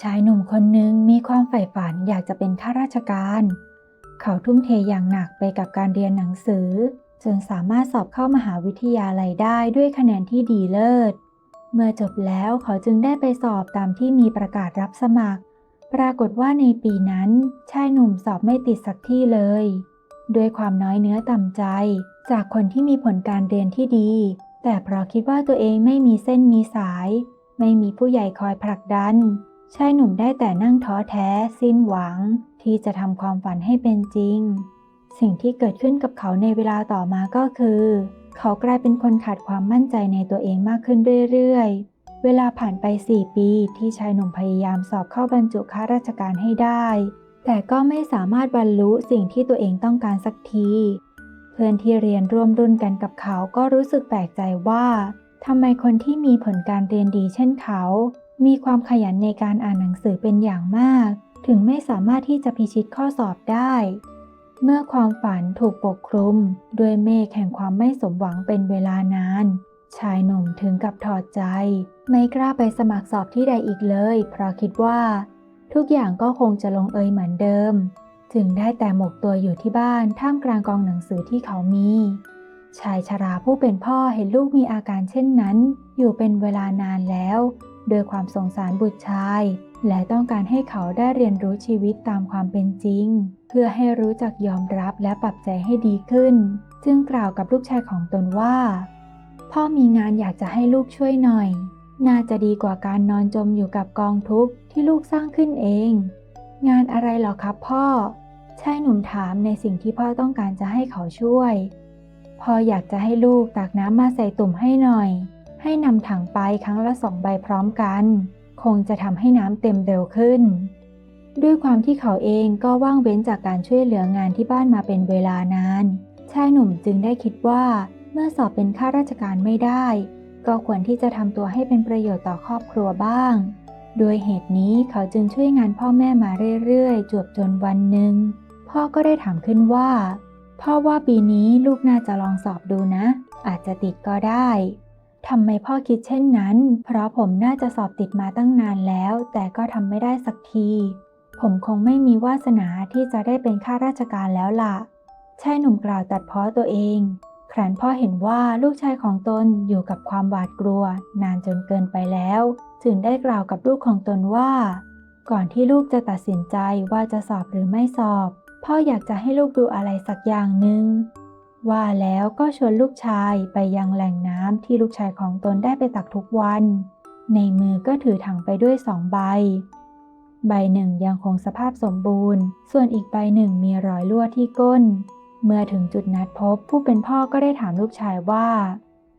ชายหนุ่มคนหนึ่งมีความใฝ่ฝันอยากจะเป็นข้าราชการ เขาทุ่มเทอย่างหนักไปกับการเรียนหนังสือ จนสามารถสอบเข้ามหาวิทยาลัยได้ด้วยคะแนนที่ดีเลิศ เมื่อจบแล้วเขาจึงได้ไปสอบตามที่มีประกาศรับสมัคร ปรากฏว่าในปีนั้น ชายหนุ่มสอบไม่ติดสักที่เลย ด้วยความน้อยเนื้อต่ำใจ จากคนที่มีผลการเรียนที่ดี แต่เพราะคิดว่าตัวเองไม่มีเส้นมีสาย ไม่มีผู้ใหญ่คอยผลักดัน ชายหนุ่มได้แต่นั่งท้อแท้สิ้นหวัง ที่จะทำความฝันให้เป็นจริง สิ่งที่เกิดขึ้นกับเขาในเวลาต่อมาก็คือ เขากลายเป็นคนขาดความมั่นใจในตัวเองมากขึ้นเรื่อยๆ เวลาผ่านไป 4 ปีที่ชายหนุ่มพยายามสอบเข้าบรรจุข้าราชการให้ได้ แต่ก็ไม่สามารถบรรลุสิ่งที่ตัวเองต้องการสักที เพื่อนที่เรียนร่วมรุ่นกันกับเขาก็รู้สึกแปลกใจว่าทำไมคนที่มีผลการเรียนดีเช่นเขา มีความขยันในการอ่านหนังสือเป็นอย่างมาก ถึงไม่สามารถที่จะพิชิตข้อสอบได้ เมื่อความฝันถูกปกคลุม ด้วยเมฆแห่งความไม่สมหวังเป็นเวลานาน ชายหนุ่มถึงกับถอดใจ ไม่กล้าไปสมัครสอบที่ใดอีกเลย เพราะคิดว่า ทุกอย่างก็คงจะลงเอยเหมือนเดิม จึงได้แต่หมกตัวอยู่ที่บ้านท่ามกลางกองหนังสือที่เขามีชายชราผู้เป็นพ่อเห็นลูกมีอาการเช่นนั้น อยู่เป็นเวลานานแล้ว โดยความสงสารบุตรชาย และต้องการให้เขาได้เรียนรู้ชีวิตตามความเป็นจริง เพื่อให้รู้จักยอมรับและปรับใจให้ดีขึ้น จึงกล่าวกับลูกชายของตนว่า พ่อมีงานอยากจะให้ลูกช่วยหน่อย น่าจะดีกว่าการนอนจมอยู่กับกองทุกข์ที่ลูกสร้างขึ้นเอง งานอะไรหรอครับพ่อชายหนุ่มถามในสิ่งที่พ่อต้องการจะให้เขาช่วย พ่ออยากจะให้ลูกตักน้ำมาใส่ตุ่มให้หน่อย ให้นำถังไปครั้งละสองใบพร้อมกัน คงจะทำให้น้ำเต็มเร็วขึ้น ด้วยความที่เขาเองก็ว่างเว้นจากการช่วยเหลืองานที่บ้านมาเป็นเวลานาน ชายหนุ่มจึงได้คิดว่า เมื่อสอบเป็นข้าราชการไม่ได้ ก็ควรที่จะทำตัวให้เป็นประโยชน์ต่อครอบครัวบ้าง โดยเหตุนี้เขาจึงช่วยงานพ่อแม่มาเรื่อยๆ จวบจนวันหนึ่งพ่อก็ได้ถามขึ้นว่า พ่อว่าปีนี้ลูกน่าจะลองสอบดูนะ อาจจะติดก็ได้ ทำไมพ่อคิดเช่นนั้น เพราะผมน่าจะสอบติดมาตั้งนานแล้ว แต่ก็ทำไม่ได้สักที ผมคงไม่มีวาสนาที่จะได้เป็นข้าราชการแล้วล่ะ ชายหนุ่มกล่าวตัดเพ้อตัวเอง ครั้นพ่อเห็นว่าลูกชายของตนอยู่กับความหวาดกลัว นานจนเกินไปแล้ว จึงได้กล่าวกับลูกของตนว่า ก่อนที่ลูกจะตัดสินใจว่าจะสอบหรือไม่สอบ พ่ออยากจะให้ลูกดูอะไรสักอย่างหนึ่ง ว่าแล้วก็ชวนลูกชายไปยังแหล่งน้ำที่ลูกชายของตนได้ไปตักทุกวัน ในมือก็ถือถังไปด้วยสองใบ ใบหนึ่งยังคงสภาพสมบูรณ์ ส่วนอีกใบหนึ่งมีรอยรั่วที่ก้น เมื่อถึงจุดนัดพบ ผู้เป็นพ่อก็ได้ถามลูกชายว่า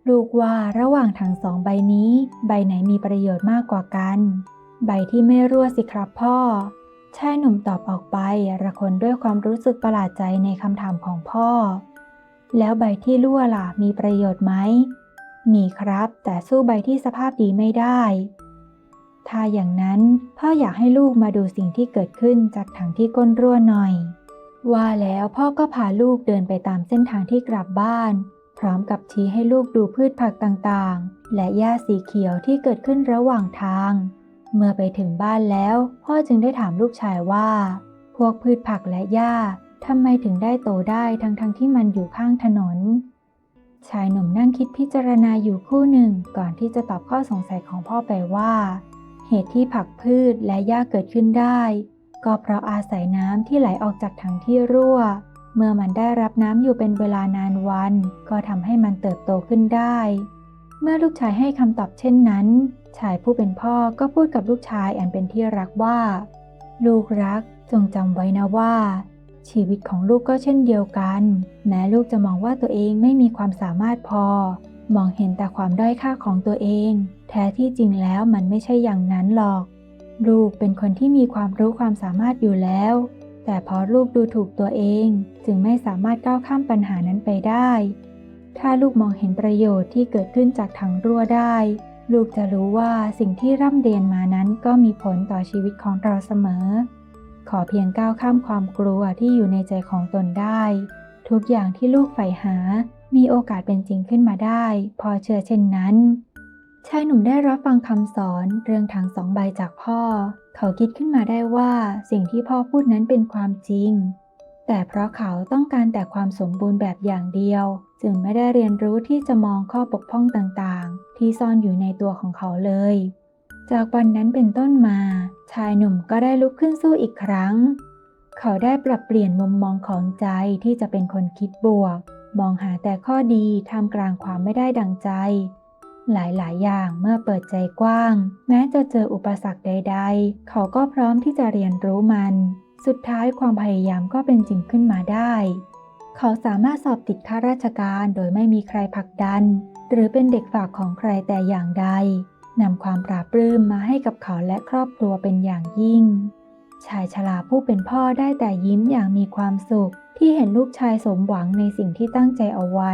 ลูกว่าระหว่างถังสองใบนี้ ใบไหนมีประโยชน์มากกว่ากัน ใบที่ไม่รั่วสิครับพ่อชายหนุ่มตอบออกไประคนด้วยความรู้สึกประหลาดใจในคำถามของพ่อ แล้วใบที่รั่วล่ะมีประโยชน์ไหม มีครับ แต่สู้ใบที่สภาพดีไม่ได้ ถ้าอย่างนั้นพ่ออยากให้ลูกมาดูสิ่งที่เกิดขึ้นจากถังที่ก้นรั่วหน่อย ว่าแล้วพ่อก็พาลูกเดินไปตามเส้นทางที่กลับบ้าน พร้อมกับชี้ให้ลูกดูพืชผักต่างๆ และหญ้าสีเขียวที่เกิดขึ้นระหว่างทาง เมื่อไปถึงบ้านแล้ว พ่อจึงได้ถามลูกชายว่า พวกพืชผักและหญ้า ทำไมถึงได้โตได้ทั้งๆทที่มันอยู่ข้างถนน ชายหนุ่มนั่งคิดพิจารณาอยู่คู่หนึ่งก่อนที่จะตอบข้อสงสัยของพ่อไปว่า เหตุที่ผักพืชและหญ้าเกิดขึ้นได้ ก็เพราะอาศัยน้ำที่ไหลออกจากถังที่รั่ว เมื่อมันได้รับน้ำอยู่เป็นเวลานานวัน ก็ทำให้มันเติบโตขึ้นได้ เมื่อลูกชายให้คำตอบเช่นนั้น ชายผู้เป็นพ่อก็พูดกับลูกชายอันเป็นที่รักว่า ลูกรักจงจำไว้นะว่า ชีวิตของลูกก็เช่นเดียวกัน แม้ลูกจะมองว่าตัวเองไม่มีความสามารถพอ มองเห็นแต่ความด้อยค่าของตัวเอง แท้ที่จริงแล้วมันไม่ใช่อย่างนั้นหรอก ลูกเป็นคนที่มีความรู้ความสามารถอยู่แล้ว แต่เพราะลูกดูถูกตัวเอง จึงไม่สามารถก้าวข้ามปัญหานั้นไปได้ ถ้าลูกมองเห็นประโยชน์ที่เกิดขึ้นจากถังรั่วได้ ลูกจะรู้ว่าสิ่งที่ร่ำเรียนมานั้นก็มีผลต่อชีวิตของเราเสมอ ขอเพียงก้าวข้ามความกลัวที่อยู่ในใจของตนได้ ทุกอย่างที่ลูกใฝ่หา มีโอกาสเป็นจริงขึ้นมาได้ พอเชื่อเช่นนั้นชายหนุ่มได้รับฟังคำสอนเรื่องถังสองใบจากพ่อ เขาคิดขึ้นมาได้ว่าสิ่งที่พ่อพูดนั้นเป็นความจริง แต่เพราะเขาต้องการแต่ความสมบูรณ์แบบอย่างเดียว จึงไม่ได้เรียนรู้ที่จะมองข้อบกพร่องต่างๆ ที่ซ่อนอยู่ในตัวของเขาเลย จากวันนั้นเป็นต้นมา ชายหนุ่มก็ได้ลุกขึ้นสู้อีกครั้ง เขาได้ปรับเปลี่ยนมุมมองของใจที่จะเป็นคนคิดบวก มองหาแต่ข้อดีท่ามกลางความไม่ได้ดังใจ หลายๆ อย่างเมื่อเปิดใจกว้าง แม้จะเจออุปสรรคใด ๆ เขาก็พร้อมที่จะเรียนรู้มัน สุดท้ายความพยายามก็เป็นจริงขึ้นมาได้ เขาสามารถสอบติดข้าราชการโดยไม่มีใครผลักดัน หรือเป็นเด็กฝากของใครแต่อย่างใด นำความปราบปลื้มมาให้กับเขาและครอบครัวเป็นอย่างยิ่ง ชายชราผู้เป็นพ่อได้แต่ยิ้มอย่างมีความสุข ที่เห็นลูกชายสมหวังในสิ่งที่ตั้งใจเอาไว้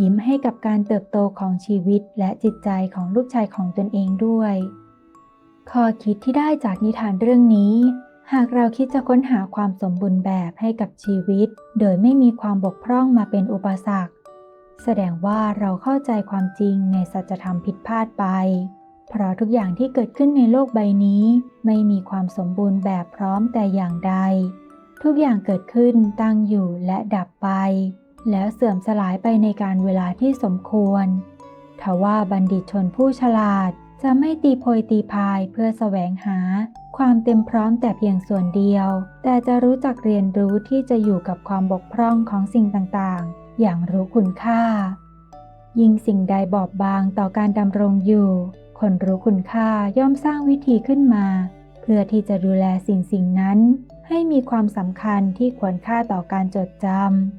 ยิ้มให้กับการเติบโตของชีวิตและจิตใจของลูกชายของตนเองด้วย ข้อคิดที่ได้จากนิทานเรื่องนี้ หากเราคิดจะค้นหาความสมบูรณ์แบบให้กับชีวิต โดยไม่มีความบกพร่องมาเป็นอุปสรรค แสดงว่าเราเข้าใจความจริงในสัจธรรมผิดพลาดไป เพราะทุกอย่างที่เกิดขึ้นในโลกใบนี้ ไม่มีความสมบูรณ์แบบพร้อมแต่อย่างใด ทุกอย่างเกิดขึ้นตั้งอยู่และดับไป แล้วเสื่อมสลายไปในการเวลาที่สมควรทว่าบัณฑิตชนผู้ฉลาดจะไม่ตีโพยตีพายเพื่อแสวงหา ความเต็มพร้อมแต่เพียงส่วนเดียว แต่จะรู้จักเรียนรู้ที่จะอยู่กับความบกพร่องของสิ่งต่าง อย่างรู้คุณค่า ยิ่งสิ่งใดบอบบางต่อการดำรงอยู่ คนรู้คุณค่าย่อมสร้างวิธีขึ้นมา เพื่อที่จะดูแลสิ่งสิ่งนั้น ให้มีความสำคัญที่ควรค่าต่อการจดจ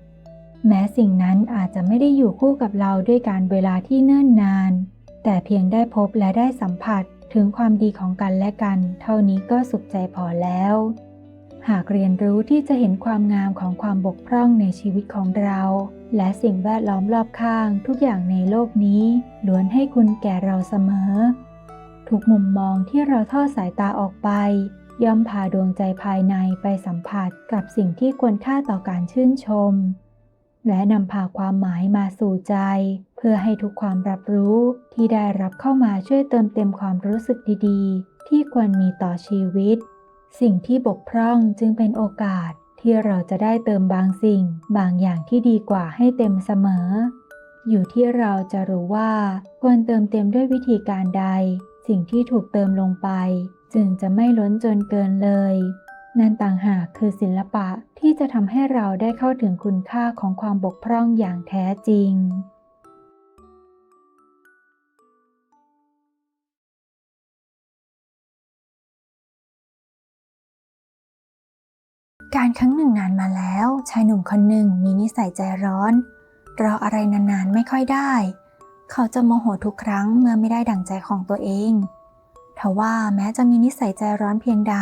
ำแม้สิ่งนั้นอาจจะไม่ได้อยู่คู่กับเราด้วยการเวลาที่เนิ่นนาน แต่เพียงได้พบและได้สัมผัสถึงความดีของกันและกัน เท่านี้ก็สุขใจพอแล้ว หากเรียนรู้ที่จะเห็นความงามของความบกพร่องในชีวิตของเรา และสิ่งแวดล้อมรอบข้างทุกอย่างในโลกนี้ล้วนให้คุณแก่เราเสมอ ทุกมุมมองที่เราทอดสายตาออกไป ย่อมพาดวงใจภายในไปสัมผัสกับสิ่งที่ควรค่าต่อการชื่นชม และนำพาความหมายมาสู่ใจ เพื่อให้ทุกความรับรู้ที่ได้รับเข้ามาช่วยเติมเต็มความรู้สึกดีๆ ที่ควรมีต่อชีวิต สิ่งที่บกพร่องจึงเป็นโอกาส ที่เราจะได้เติมบางสิ่ง บางอย่างที่ดีกว่าให้เต็มเสมอ อยู่ที่เราจะรู้ว่า ควรเติมเต็มด้วยวิธีการใด สิ่งที่ถูกเติมลงไป จึงจะไม่ล้นจนเกินเลย นั่นต่างหากคือศิลปะที่จะทำให้เราได้เข้าถึงคุณค่าของความบกพร่องอย่างแท้จริง การครั้งหนึ่งนานมาแล้ว ชายหนุ่มคนหนึ่งมีนิสัยใจร้อน รออะไรนานๆไม่ค่อยได้ เขาจะโมโหทุกครั้งเมื่อไม่ได้ดั่งใจของตัวเองทว่าแม้จะมีนิสัยใจร้อนเพียงใด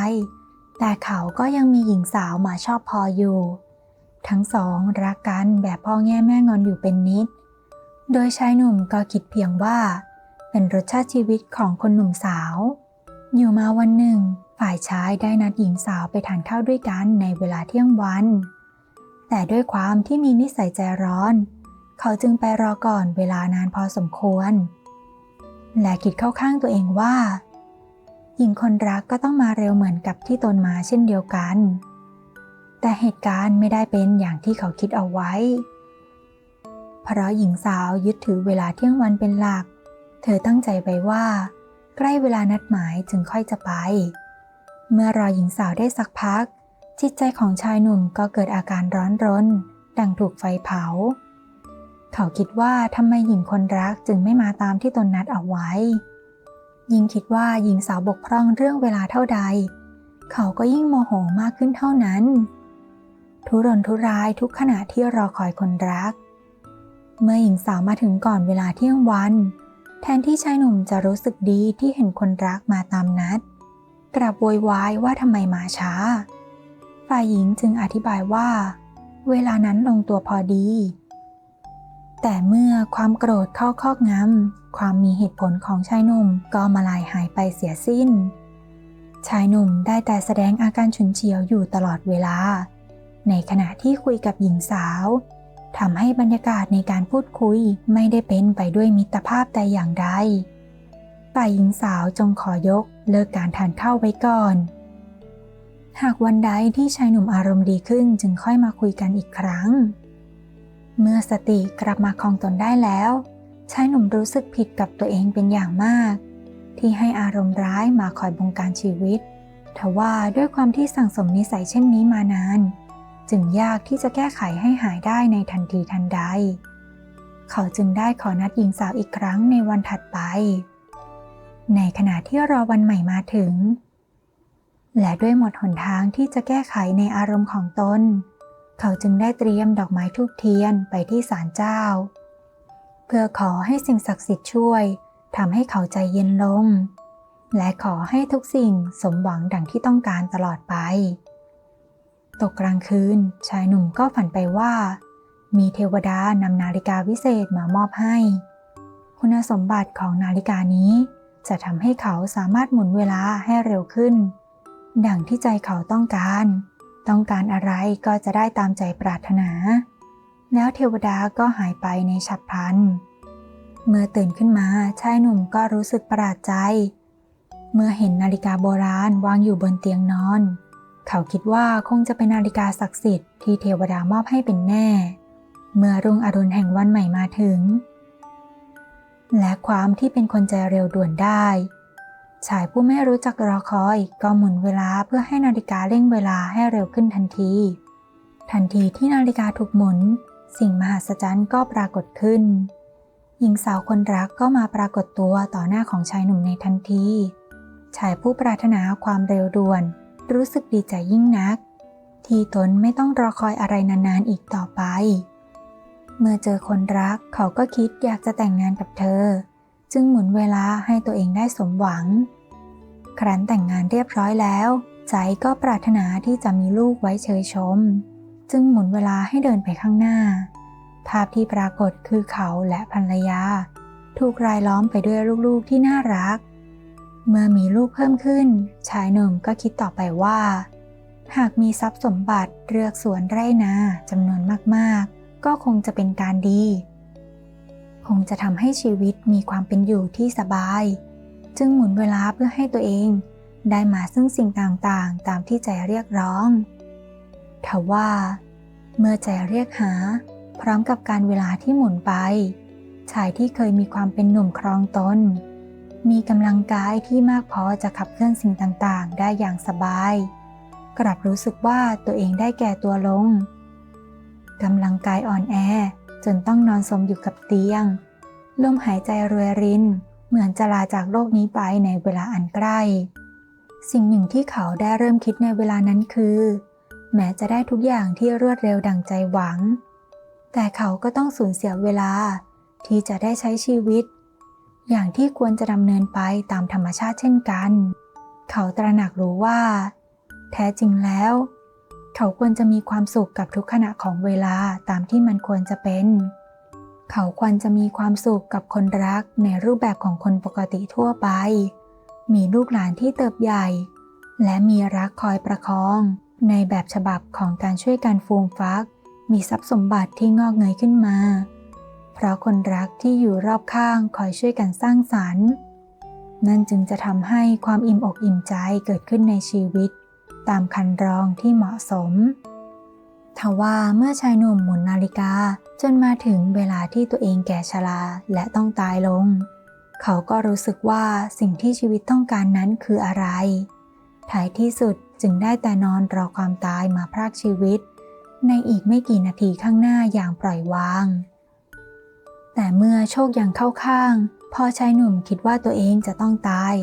แต่เขาก็ยังมีหญิงสาวมาชอบพออยู่ ทั้งสองรักกันแบบพ่อแง่แม่งอนอยู่เป็นนิด โดยชายหนุ่มก็คิดเพียงว่า เป็นรสชาติชีวิตของคนหนุ่มสาว อยู่มาวันหนึ่ง ฝ่ายชายได้นัดหญิงสาวไปทานข้าวด้วยกันในเวลาเที่ยงวัน แต่ด้วยความที่มีนิสัยใจร้อน เขาจึงไปรอก่อนเวลานานพอสมควร และคิดเข้าข้างตัวเองว่า หญิงคนรักก็ต้องมาเร็วเหมือนกับที่ตนมาเช่นเดียวกัน แต่เหตุการณ์ไม่ได้เป็นอย่างที่เขาคิดเอาไว้ เพราะหญิงสาวยึดถือเวลาเที่ยงวันเป็นหลัก เธอตั้งใจไว้ว่า ใกล้เวลานัดหมายจึงค่อยจะไป เมื่อรอหญิงสาวได้สักพัก จิตใจของชายหนุ่มก็เกิดอาการร้อนรน ดังถูกไฟเผา เขาคิดว่าทำไมหญิงคนรักจึงไม่มาตามที่ตนนัดเอาไว้ ยิ่งคิดว่าหญิงสาวบกพร่องเรื่องเวลาเท่าใด เขาก็ยิ่งโมโหมากขึ้นเท่านั้น ทุรนทุรายทุกขณะที่รอคอยคนรัก เมื่อหญิงสาวมาถึงก่อนเวลาเที่ยงวัน แทนที่ชายหนุ่มจะรู้สึกดีที่เห็นคนรักมาตามนัด กลับโวยวายว่าทำไมมาช้า ฝ่ายหญิงจึงอธิบายว่า เวลานั้นลงตัวพอดี แต่เมื่อความโกรธเข้าคอบงำความมีเหตุผลของชายหนุ่มก็มาลายหายไปเสียสิ้น ชายหนุ่มได้แต่แสดงอาการฉุนเฉียวอยู่ตลอดเวลา ในขณะที่คุยกับหญิงสาวทำให้บรรยากาศในการพูดคุยไม่ได้เป็นไปด้วยมิตรภาพแต่อย่างใดฝ่ายหญิงสาวจงขอยก เลิกการทานข้าวไว้ก่อน หากวันใดที่ชายหนุ่มอารมณ์ดีขึ้นจึงค่อยมาคุยกันอีกครั้ง เมื่อสติกลับมาคลองตนได้แล้วชายหนุ่มรู้สึกผิดกับตัวเองเป็นอย่างมาก ที่ให้อารมณ์ร้ายมาคอยบงการชีวิตทว่าด้วยความที่สั่งสมนิสัยเช่นนี้มานาน จึงยากที่จะแก้ไขให้หายได้ในทันทีทันใด เขาจึงได้ขอนัดหญิงสาวอีกครั้งในวันถัดไป ในขณะที่รอวันใหม่มาถึง และด้วยหมดหนทางที่จะแก้ไขในอารมณ์ของตน เขาจึงได้เตรียมดอกไม้ทูบเทียนไปที่ศาลเจ้า เพื่อขอให้สิ่งศักดิ์สิทธิ์ช่วยทำให้เขาใจเย็นลง และขอให้ทุกสิ่งสมหวังดังที่ต้องการตลอดไป ตกกลางคืน ชายหนุ่มก็ฝันไปว่า มีเทวดานำนาฬิกาวิเศษมามอบให้ คุณสมบัติของนาฬิกานี้ จะทำให้เขาสามารถหมุนเวลาให้เร็วขึ้น ดังที่ใจเขาต้องการ ต้องการอะไรก็จะได้ตามใจปรารถนา แล้วเทวดาก็หายไปในฉับพลัน เมื่อตื่นขึ้นมาชายหนุ่มก็รู้สึกประหลาดใจ เมื่อเห็นนาฬิกาโบราณวางอยู่บนเตียงนอน เขาคิดว่าคงจะเป็นนาฬิกาศักดิ์สิทธิ์ที่เทวดามอบให้เป็นแน่ เมื่อรุ่งอรุณแห่งวันใหม่มาถึง และความที่เป็นคนใจเร็วด่วนได้ ชายผู้ไม่รู้จักรอคอยก็หมุนเวลาเพื่อให้นาฬิกาเร่งเวลาให้เร็วขึ้นทันที ทันทีที่นาฬิกาถูกหมุน สิ่งมหัศจรรย์ก็ปรากฏขึ้น หญิงสาวคนรักก็มาปรากฏตัวต่อหน้าของชายหนุ่มในทันที ชายผู้ปรารถนาความเร็วด่วน รู้สึกดีใจยิ่งนัก ที่ตนไม่ต้องรอคอยอะไรนานๆอีกต่อไป เมื่อเจอคนรักเขาก็คิดอยากจะแต่งงานกับเธอ จึงหมุนเวลาให้ตัวเองได้สมหวัง ครั้นแต่งงานเรียบร้อยแล้ว ใจก็ปรารถนาที่จะมีลูกไว้เชยชม จึงหมุนเวลาให้เดินไปข้างหน้า ภาพที่ปรากฏคือเขาและภรรยา ถูกรายล้อมไปด้วยลูกๆที่น่ารัก เมื่อมีลูกเพิ่มขึ้น ชายหนุ่มก็คิดต่อไปว่า หากมีทรัพย์สมบัติเลือกสวนไร่นาจำนวนมากๆ ก็คงจะเป็นการดี คงจะทำให้ชีวิตมีความเป็นอยู่ที่สบาย จึงหมุนเวลาเพื่อให้ตัวเอง ได้มาซึ่งสิ่งต่างๆ ตามที่ใจเรียกร้องทว่า เมื่อใจเรียกหา พร้อมกับการเวลาที่หมุนไป ชายที่เคยมีความเป็นหนุ่มครองตนมีกำลังกายที่มากพอจะขับเคลื่อนสิ่งต่างๆ ได้อย่างสบาย กลับรู้สึกว่าตัวเองได้แก่ตัวลง กำลังกายอ่อนแอ จนต้องนอนสมอยู่กับเตียง ลมหายใจรวยริน เหมือนจะลาจากโลกนี้ไปในเวลาอันใกล้ สิ่งหนึ่งที่เขาได้เริ่มคิดในเวลานั้นคือ แม้จะได้ทุกอย่างที่รวดเร็วดังใจหวัง แต่เขาก็ต้องสูญเสียเวลาที่จะได้ใช้ชีวิต อย่างที่ควรจะดำเนินไปตามธรรมชาติเช่นกัน เขาตระหนักรู้ว่า แท้จริงแล้ว เขาควรจะมีความสุขกับทุกขณะของเวลาตามที่มันควรจะเป็น เขาควรจะมีความสุขกับคนรักในรูปแบบของคนปกติทั่วไป มีลูกหลานที่เติบใหญ่ และมีรักคอยประคอง ในแบบฉบับของการช่วยกันฟูมฟัก มีทรัพย์สมบัติที่งอกเงยขึ้นมา เพราะคนรักที่อยู่รอบข้างคอยช่วยกันสร้างสรรค์ นั่นจึงจะทำให้ความอิ่มอกอิ่มใจเกิดขึ้นในชีวิต ตามคันรองที่เหมาะสม ทว่าเมื่อชายหนุ่มหมุนนาฬิกาจนมาถึงเวลาที่ตัวเองแก่ชราและต้องตายลง เขาก็รู้สึกว่าสิ่งที่ชีวิตต้องการนั้นคืออะไร ท้ายที่สุดจึงได้แต่นอนรอความตายมาพรากชีวิต ในอีกไม่กี่นาทีข้างหน้าอย่างปล่อยวาง แต่เมื่อโชคยังเข้าข้าง พอชายหนุ่มคิดว่าตัวเองจะต้องตาย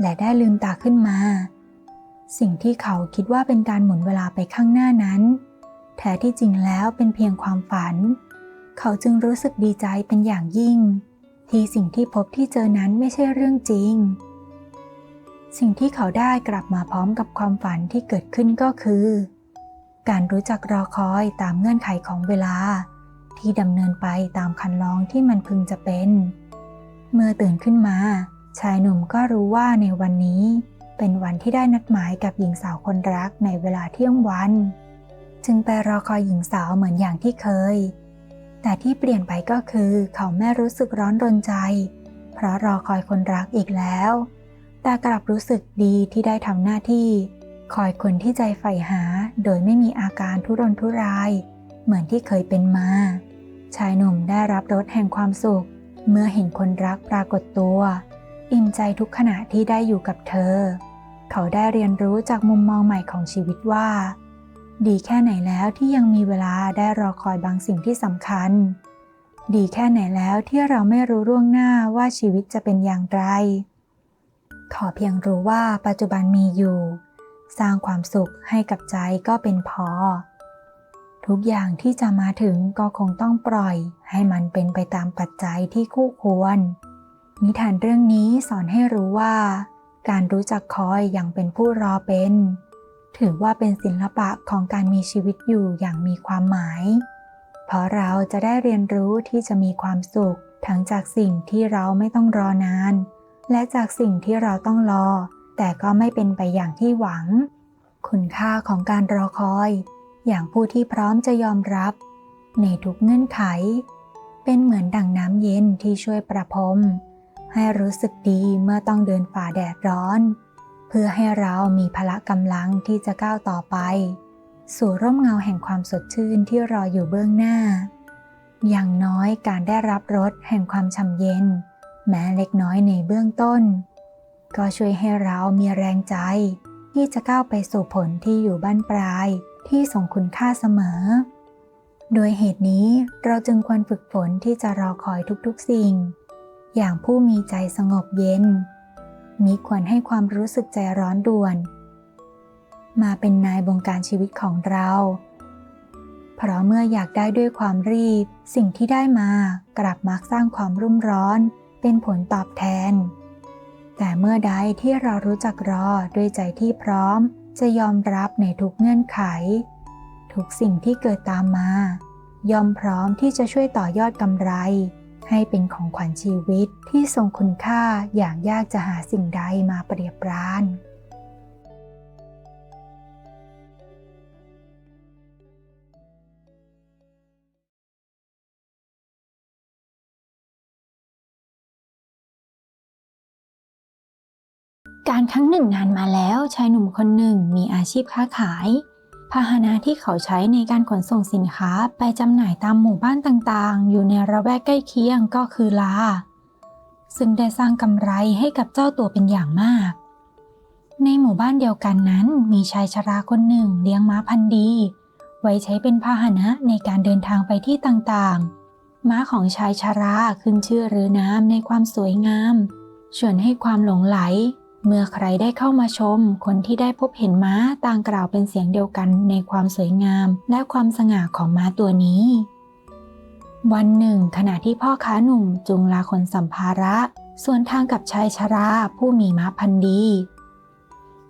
และได้ลืมตาขึ้นมา สิ่งที่เขาคิดว่าเป็นการหมุนเวลาไปข้างหน้านั้น แท้ที่จริงแล้วเป็นเพียงความฝัน เขาจึงรู้สึกดีใจเป็นอย่างยิ่ง ที่สิ่งที่พบที่เจอนั้นไม่ใช่เรื่องจริง สิ่งที่เขาได้กลับมาพร้อมกับความฝันที่เกิดขึ้นก็คือ การรู้จักรอคอยตามเงื่อนไขของเวลา ที่ดำเนินไปตามคันลองที่มันพึงจะเป็น เมื่อตื่นขึ้นมา ชายหนุ่มก็รู้ว่าในวันนี้เเป็นวันที่ได้นัดหมายกับหญิงสาวคนรักในเวลาเที่ยงวัน จึงไปรอคอยหญิงสาวเหมือนอย่างที่เคย แต่ที่เปลี่ยนไปก็คือเขาแม่รู้สึกร้อนรนใจ เพราะรอคอยคนรักอีกแล้ว แต่กลับรู้สึกดีที่ได้ทำหน้าที่ คอยคนที่ใจใฝ่หาโดยไม่มีอาการทุรนทุราย เหมือนที่เคยเป็นมา ชายหนุ่มได้รับรสแห่งความสุข เมื่อเห็นคนรักปรากฏตัว อิ่มใจทุกขณะที่ได้อยู่กับเธอ เขาได้เรียนรู้จากมุมมองใหม่ของชีวิตว่า ดีแค่ไหนแล้วที่ยังมีเวลาได้รอคอยบางสิ่งที่สำคัญ ดีแค่ไหนแล้วที่เราไม่รู้ล่วงหน้าว่าชีวิตจะเป็นอย่างไร ขอเพียงรู้ว่าปัจจุบันมีอยู่ สร้างความสุขให้กับใจก็เป็นพอ ทุกอย่างที่จะมาถึงก็คงต้องปล่อย ให้มันเป็นไปตามปัจจัยที่คู่ควร นิทานเรื่องนี้สอนให้รู้ว่า การรู้จักคอยอย่างเป็นผู้รอเป็น ถือว่าเป็นศิลปะของการมีชีวิตอยู่อย่างมีความหมาย เพราะเราจะได้เรียนรู้ที่จะมีความสุข ทั้งจากสิ่งที่เราไม่ต้องรอนาน และจากสิ่งที่เราต้องรอ แต่ก็ไม่เป็นไปอย่างที่หวัง คุณค่าของการรอคอย อย่างผู้ที่พร้อมจะยอมรับ ในทุกเงื่อนไข เป็นเหมือนดั่งน้ำเย็นที่ช่วยประพรม ให้รู้สึกดีเมื่อต้องเดินฝ่าแดดร้อน เพื่อให้เรามีพละกำลังที่จะก้าวต่อไป สู่ร่มเงาแห่งความสดชื่นที่รออยู่เบื้องหน้า อย่างน้อยการได้รับรสแห่งความช่ำเย็น แม้เล็กน้อยในเบื้องต้น ก็ช่วยให้เรามีแรงใจ ที่จะก้าวไปสู่ผลที่อยู่บ้านปลายที่ส่งคุณค่าเสมอ โดยเหตุนี้เราจึงควรฝึกฝนที่จะรอคอยทุกๆสิ่ง อย่างผู้มีใจสงบเย็น มิควรให้ความรู้สึกใจร้อนด่วน มาเป็นนายบงการชีวิตของเรา เพราะเมื่ออยากได้ด้วยความรีบ สิ่งที่ได้มากลับมักสร้างความรุ่มร้อนเป็นผลตอบแทน แต่เมื่อใดที่เรารู้จักรอด้วยใจที่พร้อม จะยอมรับในทุกเงื่อนไข ทุกสิ่งที่เกิดตามมา ยอมพร้อมที่จะช่วยต่อยอดกำไร ให้เป็นของขวัญชีวิตที่ทรงคุณค่าอย่างยากจะหาสิ่งใดมาเปรียบปรานการครั้งหนึ่งนานมาแล้วชายหนุ่มคนหนึ่งมีอาชีพค้าขาย พาหนะที่เขาใช้ในการขนส่งสินค้าไปจำหน่ายตามหมู่บ้านต่างๆ อยู่ในระแวกใกล้เคียงก็คือลา ซึ่งได้สร้างกำไรให้กับเจ้าตัวเป็นอย่างมาก ในหมู่บ้านเดียวกันนั้นมีชายชราคนหนึ่งเลี้ยงม้าพันธุ์ดี ไว้ใช้เป็นพาหนะในการเดินทางไปที่ต่างๆ ม้าของชายชราขึ้นชื่อหรือน้ำในความสวยงามชวนให้ความหลงไหล เมื่อใครได้เข้ามาชม คนที่ได้พบเห็นม้าต่างกล่าวเป็นเสียงเดียวกันในความสวยงาม และความสง่าของม้าตัวนี้ วันหนึ่ง ขณะที่พ่อค้าหนุ่มจุงลาขนสัมภาระส่วนทางกับชายชราผู้มีม้าพันธี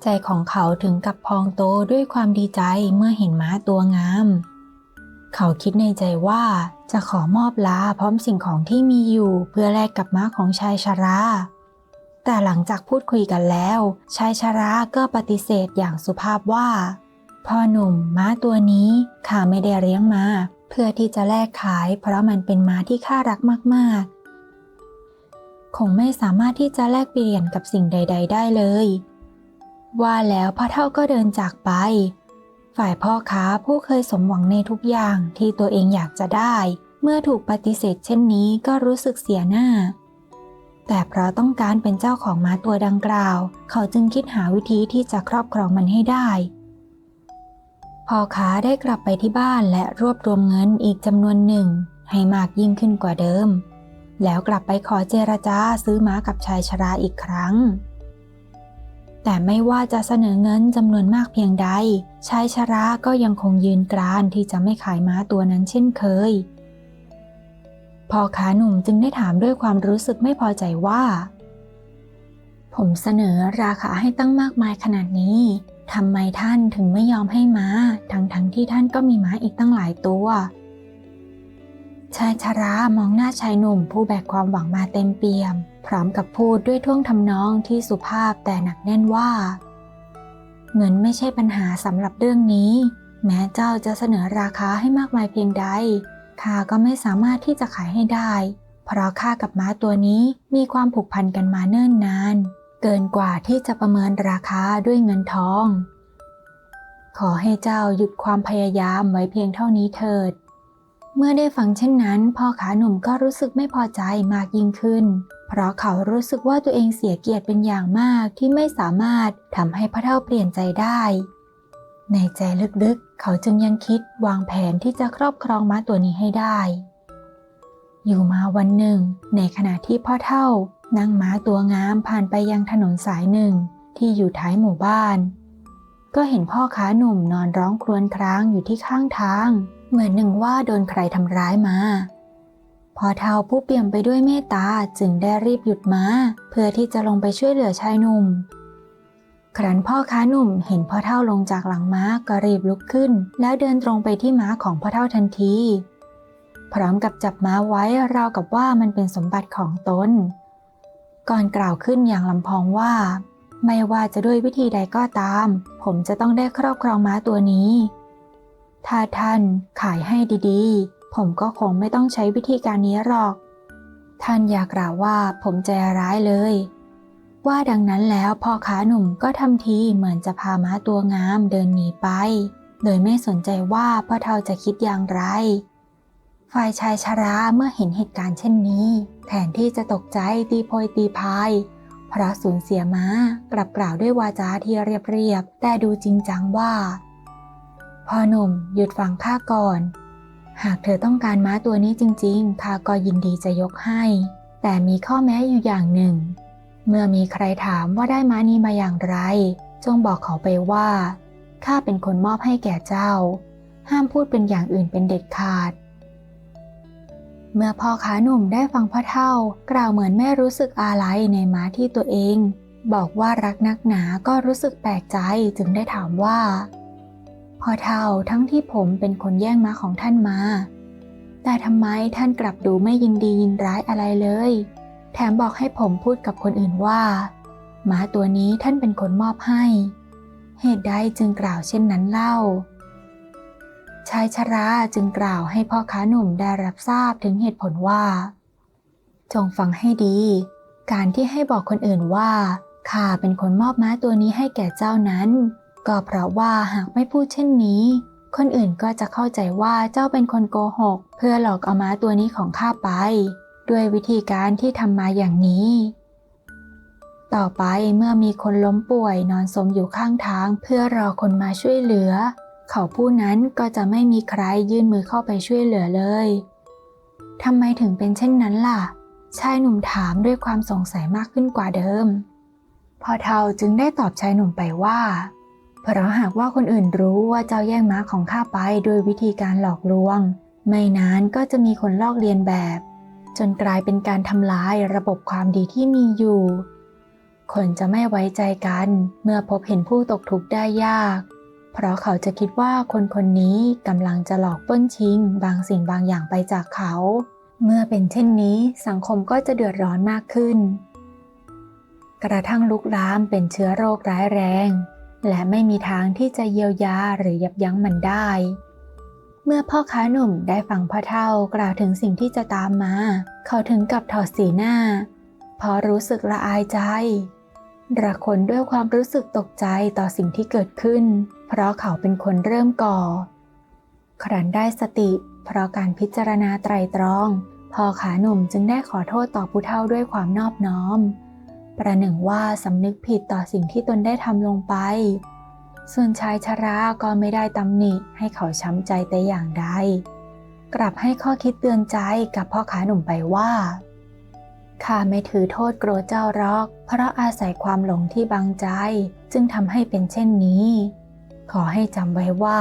ใจของเขาถึงกับพองโตด้วยความดีใจเมื่อเห็นม้าตัวงาม เขาคิดในใจว่าจะขอมอบลาพร้อมสิ่งของที่มีอยู่เพื่อแลกกับม้าของชายชรา แต่หลังจากพูดคุยกันแล้ว ชายชราก็ปฏิเสธอย่างสุภาพว่า พ่อหนุ่มม้าตัวนี้ข้าไม่ได้เลี้ยงมา เพื่อที่จะแลกขาย เพราะมันเป็นม้าที่ข้ารักมากๆ คงไม่สามารถที่จะแลกเปลี่ยนกับสิ่งใด ๆ ได้เลย ว่าแล้วพ่อเท่าก็เดินจากไป ฝ่ายพ่อค้าผู้เคยสมหวังในทุกอย่างที่ตัวเองอยากจะได้ เมื่อถูกปฏิเสธเช่นนี้ก็รู้สึกเสียหน้า แต่เพราะต้องการเป็นเจ้าของม้าตัวดังกล่าว เขาจึงคิดหาวิธีที่จะครอบครองมันให้ได้พ่อค้าได้กลับไปที่บ้านและรวบรวมเงินอีกจำนวนหนึ่ง ให้มากยิ่งขึ้นกว่าเดิม แล้วกลับไปขอเจรจาซื้อม้ากับชายชราอีกครั้ง แต่ไม่ว่าจะเสนอเงินจำนวนมากเพียงใด ชายชราก็ยังคงยืนกรานที่จะไม่ขายม้าตัวนั้นเช่นเคย พ่อค้าหนุ่มจึงได้ถามด้วยความรู้สึกไม่พอใจว่า ผมเสนอราคาให้ตั้งมากมายขนาดนี้ทำไมท่านถึงไม่ยอมให้ม้า ทั้งๆทที่ท่านก็มีม้าอีกตั้งหลายตัว ชายชรามองหน้าชายหนุ่มผู้แบกความหวังมาเต็มเปี่ยม พร้อมกับพูดด้วยท่วงทำนองที่สุภาพแต่หนักแน่นว่า เงินไม่ใช่ปัญหาสำหรับเรื่องนี้ แม้เจ้าจะเสนอราคาให้มากมายเพียงใด ข้าก็ไม่สามารถที่จะขายให้ได้ เพราะข้ากับม้าตัวนี้มีความผูกพันกันมาเนิ่นนาน เกินกว่าที่จะประเมินราคาด้วยเงินทอง ขอให้เจ้าหยุดความพยายามไว้เพียงเท่านี้เถิด เมื่อได้ฟังเช่นนั้น พ่อขาหนุ่มก็รู้สึกไม่พอใจมากยิ่งขึ้น เพราะเขารู้สึกว่าตัวเองเสียเกียรติเป็นอย่างมากที่ไม่สามารถทำให้พ่อเท่าเปลี่ยนใจได้ ในใจลึกๆ เขาจึงยังคิดวางแผนที่จะครอบครองม้าตัวนี้ให้ได้ อยู่มาวันหนึ่ง ในขณะที่พ่อเท่านั่งม้าตัวงามผ่านไปยังถนนสายหนึ่งที่อยู่ท้ายหมู่บ้าน ก็เห็นพ่อค้าหนุ่มนอนร้องครวญครางอยู่ที่ข้างทาง เหมือนหนึ่งว่าโดนใครทำร้ายมาพอเท่าผู้เปี่ยมไปด้วยเมตตาจึงได้รีบหยุดม้า เพื่อที่จะลงไปช่วยเหลือชายหนุ่ม ครั้นพ่อค้าหนุ่มเห็นพ่อเท่าลงจากหลังม้าก็รีบลุกขึ้น แล้วเดินตรงไปที่ม้าของพ่อเท่าทันที พร้อมกับจับม้าไว้ราวกับว่ามันเป็นสมบัติของตน ก่อนกล่าวขึ้นอย่างลำพองว่า ไม่ว่าจะด้วยวิธีใดก็ตาม ผมจะต้องได้ครอบครองม้าตัวนี้ ถ้าท่านขายให้ดีๆ ผมก็คงไม่ต้องใช้วิธีการนี้หรอก ท่านอย่ากล่าวว่าผมใจร้ายเลย ว่าดังนั้นแล้วพ่อค้าหนุ่มก็ทำทีเหมือนจะพาม้าตัวงามเดินหนีไป โดยไม่สนใจว่าพ่อเฒ่าจะคิดอย่างไร ฝ่ายชายชราเมื่อเห็นเหตุการณ์เช่นนี้ แทนที่จะตกใจตีโพยตีพายเพราะสูญเสียม้ากลับกล่าวด้วยวาจาที่เรียบๆแต่ดูจริงจังว่าพ่อหนุ่มหยุดฟังข้าก่อน หากเธอต้องการม้าตัวนี้จริงๆข้าก็ยินดีจะยกให้ แต่มีข้อแม้อยู่อย่างหนึ่ง เมื่อมีใครถามว่าได้ม้านี้มาอย่างไร จงบอกเขาไปว่า ข้าเป็นคนมอบให้แก่เจ้า ห้ามพูดเป็นอย่างอื่นเป็นเด็ดขาด เมื่อพ่อค้าหนุ่มได้ฟังพ่อเท่ากล่าวเหมือนไม่รู้สึกอาลัยในม้าที่ตัวเอง บอกว่ารักนักหนาก็รู้สึกแปลกใจจึงได้ถามว่า พ่อเท่าทั้งที่ผมเป็นคนแย่งม้าของท่านมา แต่ทำไมท่านกลับดูไม่ยินดียินร้ายอะไรเลย แถมบอกให้ผมพูดกับคนอื่นว่าม้าตัวนี้ท่านเป็นคนมอบให้ เหตุใดจึงกล่าวเช่นนั้นเล่า ชายชราจึงกล่าวให้พ่อค้าหนุ่มได้รับทราบถึงเหตุผลว่า จงฟังให้ดี การที่ให้บอกคนอื่นว่าข้าเป็นคนมอบม้าตัวนี้ให้แก่เจ้านั้น ก็เพราะว่าหากไม่พูดเช่นนี้ คนอื่นก็จะเข้าใจว่าเจ้าเป็นคนโกหก เพื่อหลอกเอาม้าตัวนี้ของข้าไป ด้วยวิธีการที่ทำมาอย่างนี้ ต่อไปเมื่อมีคนล้มป่วยนอนสมอยู่ข้างทางเพื่อรอคนมาช่วยเหลือ เขาผู้นั้นก็จะไม่มีใครยื่นมือเข้าไปช่วยเหลือเลยทำไมถึงเป็นเช่นนั้นล่ะ ชายหนุ่มถามด้วยความสงสัยมากขึ้นกว่าเดิม พอเทาจึงได้ตอบชายหนุ่มไปว่า เพราะหากว่าคนอื่นรู้ว่าเจ้าแย่งม้าของข้าไปโดยวิธีการหลอกลวง ไม่นานก็จะมีคนลอกเลียนแบบ จนกลายเป็นการทำลายระบบความดีที่มีอยู่ คนจะไม่ไว้ใจกันเมื่อพบเห็นผู้ตกทุกข์ได้ยาก เพราะเขาจะคิดว่าคนคนนี้กำลังจะหลอกปล้นชิง บางสิ่งบางอย่างไปจากเขา เมื่อเป็นเช่นนี้สังคมก็จะเดือดร้อนมากขึ้น กระทั่งลุกลามเป็นเชื้อโรคร้ายแรง และไม่มีทางที่จะเยียวยาหรือยับยั้งมันได้ เมื่อพ่อค้าหนุ่มได้ฟังพ่อเท่ากล่าวถึงสิ่งที่จะตามมา เขาถึงกับถอดสีหน้าเพราะรู้สึกละอายใจระคนด้วยความรู้สึกตกใจต่อสิ่งที่เกิดขึ้น เพราะเขาเป็นคนเริ่มก่อ ครั้นได้สติ เพราะการพิจารณาไตรตรอง พ่อขาหนุ่มจึงได้ขอโทษต่อผู้เฒ่าด้วยความนอบน้อม ประหนึ่งว่าสำนึกผิดต่อสิ่งที่ตนได้ทำลงไป ส่วนชายชราก็ไม่ได้ตำหนิให้เขาช้ำใจแต่อย่างใด กลับให้ข้อคิดเตือนใจกับพ่อขาหนุ่มไปว่า ข้าไม่ถือโทษโกรธเจ้าหรอก เพราะอาศัยความหลงที่บังใจ จึงทำให้เป็นเช่นนี้ ขอให้จำไว้ว่า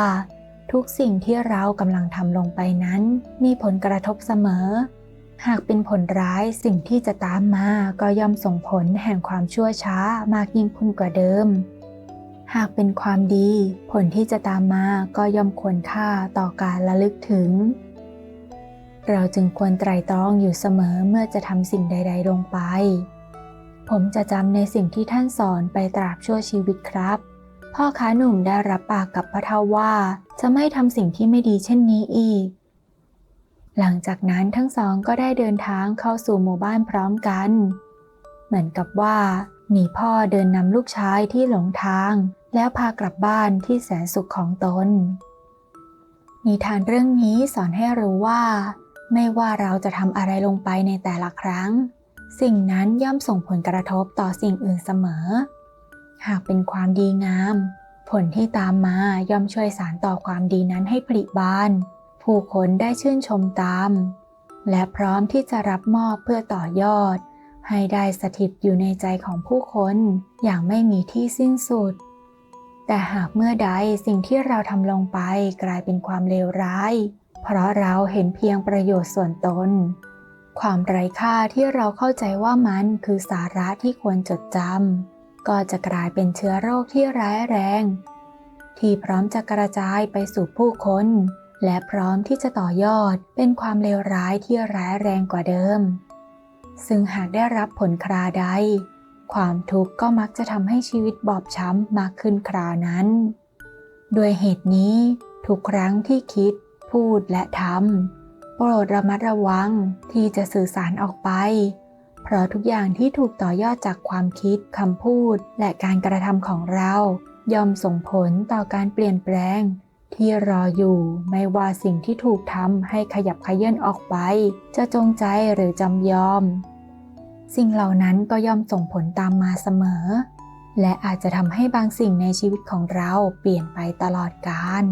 ทุกสิ่งที่เรากำลังทำลงไปนั้น มีผลกระทบเสมอ หากเป็นผลร้ายสิ่งที่จะตามมาก็ย่อมส่งผลแห่งความชั่วช้ามากยิ่งขึ้นกว่าเดิม หากเป็นความดี ผลที่จะตามมาก็ย่อมควรค่าต่อการระลึกถึง เราจึงควรไตร่ตรองอยู่เสมอเมื่อจะทำสิ่งใด ๆ ลงไป ผมจะจำในสิ่งที่ท่านสอนไปตราบชั่วชีวิตครับ พ่อค้าหนุ่มได้รับปากกับพระเทาว่าจะไม่ทำสิ่งที่ไม่ดีเช่นนี้อีก หลังจากนั้นทั้งสองก็ได้เดินทางเข้าสู่หมู่บ้านพร้อมกัน เหมือนกับว่า มีพ่อเดินนำลูกชายที่หลงทาง แล้วพากลับบ้านที่แสนสุขของตน นิทานเรื่องนี้สอนให้รู้ว่า ไม่ว่าเราจะทำอะไรลงไปในแต่ละครั้ง สิ่งนั้นย่อมส่งผลกระทบต่อสิ่งอื่นเสมอ หากเป็นความดีงาม ผลที่ตามมาย่อมช่วยสารต่อความดีนั้นให้ผลิบาน ผู้คนได้ชื่นชมตาม และพร้อมที่จะรับมอบเพื่อต่อยอด ให้ได้สถิตอยู่ในใจของผู้คนอย่างไม่มีที่สิ้นสุด แต่หากเมื่อใดสิ่งที่เราทำลงไปกลายเป็นความเลวร้าย เพราะเราเห็นเพียงประโยชน์ส่วนตน ความไร้ค่าที่เราเข้าใจว่ามันคือสาระที่ควรจดจำก็จะกลายเป็นเชื้อโรคที่ร้ายแรง ที่พร้อมจะกระจายไปสู่ผู้คนและพร้อมที่จะต่อยอดเป็นความเลวร้ายที่ร้ายแรงกว่าเดิม ซึ่งหากได้รับผลคราใด ความทุกข์ก็มักจะทำให้ชีวิตบอบช้ำมากขึ้นคราวนั้นด้วยเหตุนี้ทุกครั้งที่คิด พูดและทำโปรดระมัดระวังที่จะสื่อสารออกไป เพราะทุกอย่างที่ถูกต่อยอดจากความคิดคำพูดและการกระทำของเรา ย่อมส่งผลต่อการเปลี่ยนแปลง ที่รออยู่ไม่ว่าสิ่งที่ถูกทำให้ขยับขยื่นออกไป จะจงใจหรือจำยอม สิ่งเหล่านั้นก็ย่อมส่งผลตามมาเสมอ และอาจจะทำให้บางสิ่งในชีวิตของเราเปลี่ยนไปตลอดกาล